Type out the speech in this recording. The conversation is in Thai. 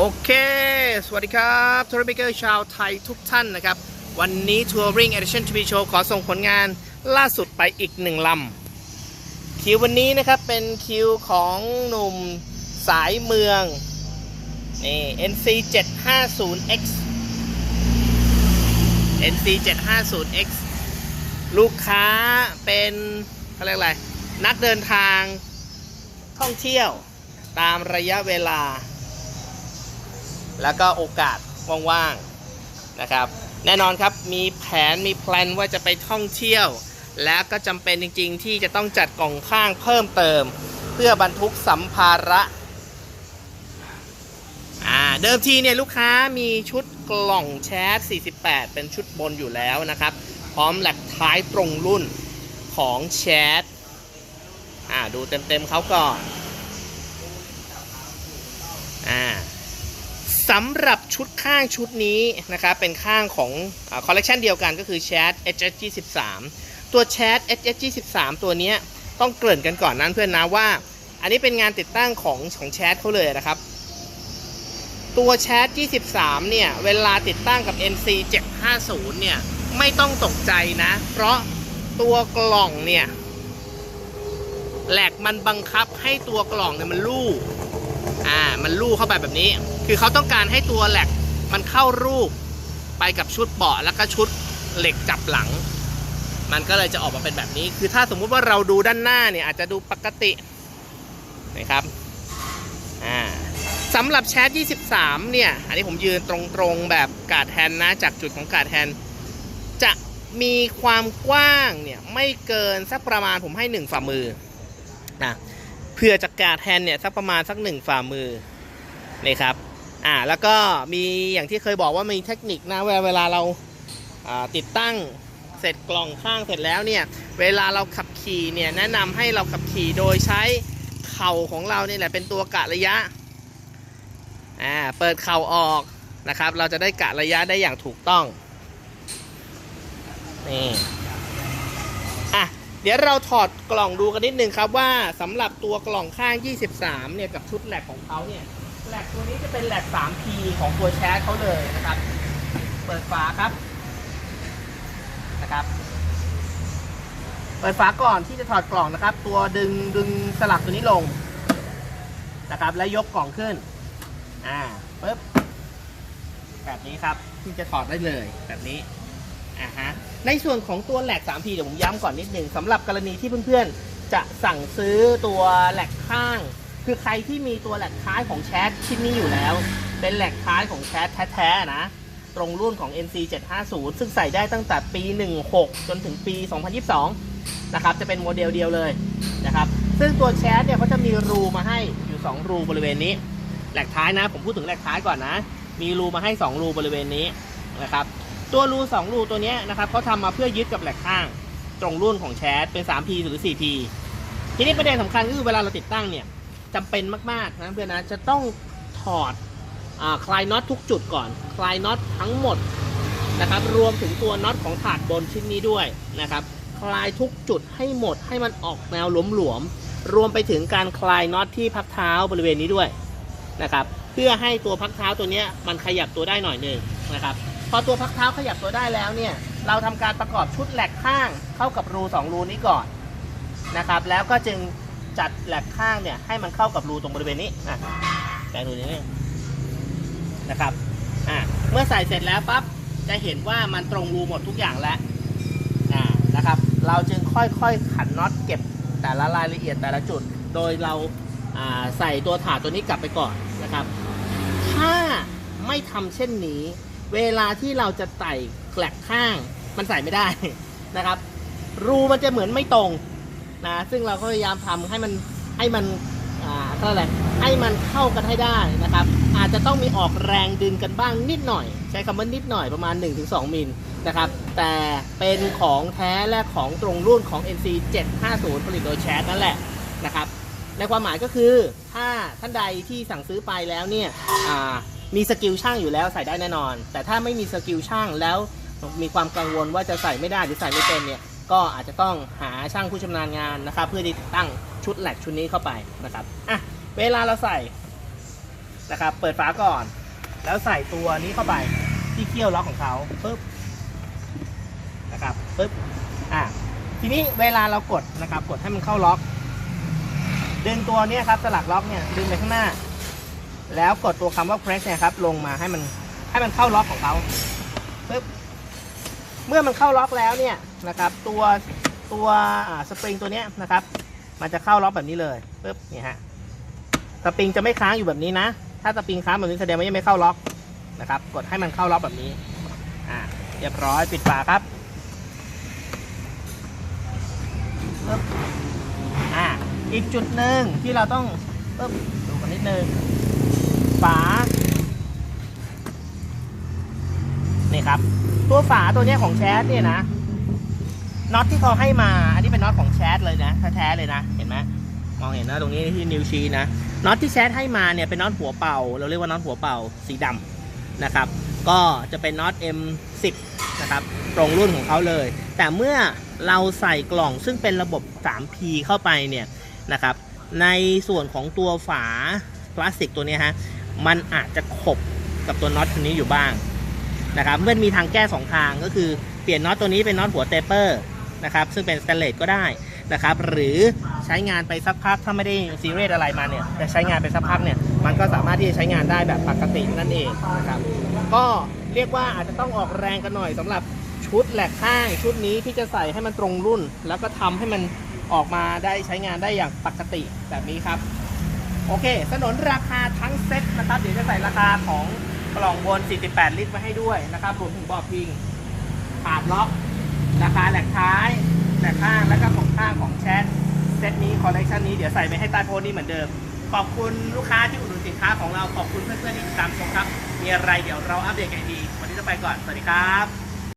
โอเค สวัสดีครับทัวร์เบเกอร์ชาวไทยทุกท่านนะครับ วันนี้ทัวริงเอ i ิ i นทีวีโชว์ขอส่งผลงานล่าสุดไปอีกหนึ่งลำ คิววันนี้นะครับเป็นคิวของหนุ่มสายเมือง นี่ NC 750X NC 750X ลูกค้าเป็นเขาเรียกอะไร นักเดินทางท่องเที่ยวตามระยะเวลา แล้วก็โอกาสว่างๆนะครับ แน่นอนครับมีแผนมีแพลนว่าจะไปท่องเที่ยว แล้วก็จำเป็นจริงๆ ที่จะต้องจัดกล่องข้างเพิ่มเติม เพื่อบรรทุกสัมภาระาเดิมทีเนี่ยลูกค้ามีชุดกล่องแชท 48 เป็นชุดบนอยู่แล้วนะครับ พร้อมแหลกท้ายตรงรุ่นของแชทอ่าดูเต็มๆเขาก่อนอ่า สำหรับชุดข้างชุดนี้นะครับเป็นข้างของคอลเลกชันเดียวกันก็คือ Chat HS23 ตัว Chat HS23 ตัวนี้ต้องเกริ่นกันก่อนนั้นเพื่อนนะว่า อันนี้เป็นงานติดตั้งของของแชทเขาเลยนะครับ ตัว Chat 23 เนี่ย เวลาติดตั้งกับ NC 750 เนี่ย ไม่ต้องตกใจนะ เพราะตัวกล่องเนี่ยแหลกมันบังคับให้ตัวกล่องเนี่ยมันลู่ อ่ามันลู่เข้าไปแบบนี้ คือเขาต้องการให้ตัวแหลกมันเข้ารูปไปกับชุดเบาะแล้วก็ชุดเหล็กจับหลัง มันก็เลยจะออกมาเป็นแบบนี้ คือถ้าสมมุติว่าเราดูด้านหน้าเนี่ยอาจจะดูปกตินะครับอ่าสำหรับแชท23 เนี่ย อันนี้ผมยืนตรงๆแบบกาดแฮนนะ จากจุดของกาดแฮนจะมีความกว้างเนี่ย ไม่เกินสักประมาณผมให้ 1 ฝ่ามือนะ เพื่อจากกาดแฮนเนี่ยสักประมาณสักหนึ่งฝ่ามือนี่ครับอ่าแล้วก็มีอย่างที่เคยบอกว่ามีเทคนิคนะเวลาเวลาเราติดตั้งเสร็จกล่องข้างเสร็จแล้วเนี่ยเวลาเราขับขี่เนี่ยแนะนำให้เราขับขี่โดยใช้เข่าของเราเนี่ยแหละเป็นตัวกะระยะอ่าเปิดเข่าออกนะครับ เราจะได้กะระยะได้อย่างถูกต้องนี่ ดี๋ยวเราถอดกล่องดูกันนิดนึงครับว่าสำหรับตัวกล่องข้าง 23 เนี่ยกับชุดแหลกของเขาเนี่ยแหลกตัวนี้จะเป็นแหลก 3P ของตัวแชทเขาเลยนะครับ เปิดฝาครับนะครับ เปิดฝาก่อนที่จะถอดกล่องนะครับ ตัวดึงดึงสลักตัวนี้ลงนะครับ แล้วยกกล่องขึ้น อ่าปึ๊บแบบนี้ครับที่จะถอดได้เลยแบบนี้อ่าฮะ ในส่วนของตัวแหลก 3P เดี๋ยวผมย้ำก่อนนิดนึงสำหรับกรณีที่เพื่อนๆ จะสั่งซื้อตัวแหลกข้าง คือใครที่มีตัวแหลกท้ายของแชทชิ้นนี้อยู่แล้ว เป็นแหลกท้ายของแชทแท้ๆนะตรงรุ่นของ NC 750ซึ่งใส่ได้ตั้งแต่ปี 16 จนถึงปี 2022 นะครับ จะเป็นโมเดลเดียวเลยนะครับ ซึ่งตัวแชทเนี่ยเขาจะมีรูมาให้อยู่ 2 รูบริเวณนี้ แหลกท้ายนะ ผมพูดถึงแหลกท้ายก่อนนะ มีรูมาให้ 2 รูบริเวณนี้นะครับ ตัวรู2รูตัวนี้นะครับเขาทำมาเพื่อยึดกับแหลกข้าง ตรงรุ่นของแชทเป็น 3P หรือ 4P ทีนี้ประเด็นสำคัญคือเวลาเราติดตั้งเนี่ยจำเป็นมากๆนะเพื่อนนะจะต้องถอดอคลายน็อตทุกจุดก่อน คลายน็อตทั้งหมดนะครับรวมถึงตัวน็อตของถาดบนชิ้นนี้ด้วยนะครับคลายทุกจุดให้หมดให้มันออกแนวหลวมๆรวมไปถึงการคลายน็อตที่พักเท้าบริเวณนี้ด้วยนะครับเพื่อให้ตัวพักเท้าตัวนี้มันขยับตัวได้หน่อยหนึ่งนะครับ พอตัวพักเท้าขยับตัวได้แล้วเนี่ย เราทำการประกอบชุดแหลกข้างเข้ากับรู 2 รูนี้ก่อนนะครับ แล้วก็จึงจัดแหลกข้างเนี่ยให้มันเข้ากับรูตรงบริเวณนี้อะแกดูนิดนึงนะครับอะเมื่อใส่เสร็จแล้วปั๊บจะเห็นว่ามันตรงรูหมดทุกอย่างแล้วอ่านะครับ เราจึงค่อยๆขันน็อตเก็บแต่ละรายละเอียดแต่ละจุด โดยเราอ่าใส่ตัวถาดตัวนี้กลับไปก่อนนะครับ ถ้าไม่ทำเช่นนี้ เวลาที่เราจะใส่แกลกข้างมันใส่ไม่ได้นะครับ รูมันจะเหมือนไม่ตรงนะซึ่งเราก็พยายามทำให้มันให้มันอ่าเท่าไรให้มันเข้ากันให้ได้นะครับ อาจจะต้องมีออกแรงดึงกันบ้างนิดหน่อย ใช้คำว่านิดหน่อยประมาณ 1-2 มิลนะครับ แต่เป็นของแท้และของตรงรุ่นของ NC 750 ผลิตโดยแชทนั่นแหละนะครับในความหมายก็คือถ้าท่านใดที่สั่งซื้อไปแล้วเนี่ย มีสกิลช่างอยู่แล้วใส่ได้แน่นอน แต่ถ้าไม่มีสกิลช่างแล้วมีความกังวลว่าจะใส่ไม่ได้หรือใส่ไม่เป็นเนี่ยก็อาจจะต้องหาช่างผู้ชำนาญงานนะครับ เพื่อที่ติดตั้งชุดแหลกชุดนี้เข้าไปนะครับอะเวลาเราใส่นะครับ เปิดฝาก่อน แล้วใส่ตัวนี้เข้าไปที่เคี่ยวล็อกของเขาปึ๊บนะครับปึ๊บอะทีนี้เวลาเรากดนะครับ กดให้มันเข้าล็อก ดึงตัวเนี้ยครับสลักล็อกเนี่ยดึงไปข้างหน้า แล้วกดตัวคำว่า press เนี่ยครับลงมาให้มันให้มันเข้าล็อกของเขาปึ๊บเมื่อมันเข้าล็อกแล้วเนี่ยนะครับ ตัวตัวสปริงตัวเนี้ยนะครับ มันจะเข้าล็อกแบบนี้เลยปึ๊บนี่ฮะสปริงจะไม่ค้างอยู่แบบนี้นะ ถ้าสปริงค้างแบบนี้แสดงว่ายังไม่เข้าล็อกนะครับ กดให้มันเข้าล็อกแบบนี้อ่าเรียบร้อยปิดฝาครับปึ๊บอ่าอีกจุดหนึ่งที่เราต้องปึ๊บดูกันนิดนึง ฝา นี่ครับ ตัวฝาตัวเนี้ยของแชทเนี่ยนะ น็อตที่เขาให้มา อันนี้เป็นน็อตของแชทเลยนะแท้ๆเลยนะ เห็นไหมมองเห็นนะตรงนี้ที่นิ้วชี้นะ น็อตที่แชทให้มาเนี่ยเป็นน็อตหัวเป่า เราเรียกว่าน็อตหัวเป่าสีดำนะครับ ก็จะเป็นน็อต M10 นะครับ ตรงรุ่นของเขาเลย แต่เมื่อเราใส่กล่องซึ่งเป็นระบบ 3P เข้าไปเนี่ยนะครับ ในส่วนของตัวฝาพลาสติกตัวเนี้ยฮะ มันอาจจะขบกับตัวน็อตตัวนี้อยู่บ้างนะครับเมื่อมีทางแก้สองทางก็คือเปลี่ยนน็อตตัวนี้เป็นน็อตหัวเตเปอร์นะครับซึ่งเป็นสแตนเลสก็ได้นะครับหรือใช้งานไปสักพักถ้าไม่ได้ซีเรียสอะไรมาเนี่ยจะใช้งานไปสักพักเนี่ยมันก็สามารถที่จะใช้งานได้แบบปกตินั่นเองนะครับก็เรียกว่าอาจจะต้องออกแรงกันหน่อยสำหรับชุดแหลกข้างชุดนี้ที่จะใส่ให้มันตรงรุ่น แล้วก็ทำให้มันออกมาได้ใช้งานได้อย่างปกติแบบนี้ครับ โอเค สนนราคาทั้งเซ็ตนะครับ เดี๋ยวจะใส่ราคาของกล่องบน 48 ลิตรมาให้ด้วยนะครับรวมถึงบอพิงปาดล็อก ราคาแหลกท้ายแหลกข้างและก็ของข้างของแชทเซตนี้คอลเลกชันนี้เดี๋ยวใส่ไปให้ใต้โพสต์นี้เหมือนเดิม ขอบคุณลูกค้าที่อุดหนุนสินค้าของเรา ขอบคุณเพื่อนๆที่ติดตามชมครับ มีอะไรเดี๋ยวเราอัปเดตกันอีกทีวันนี้จะไปก่อน สวัสดีครับ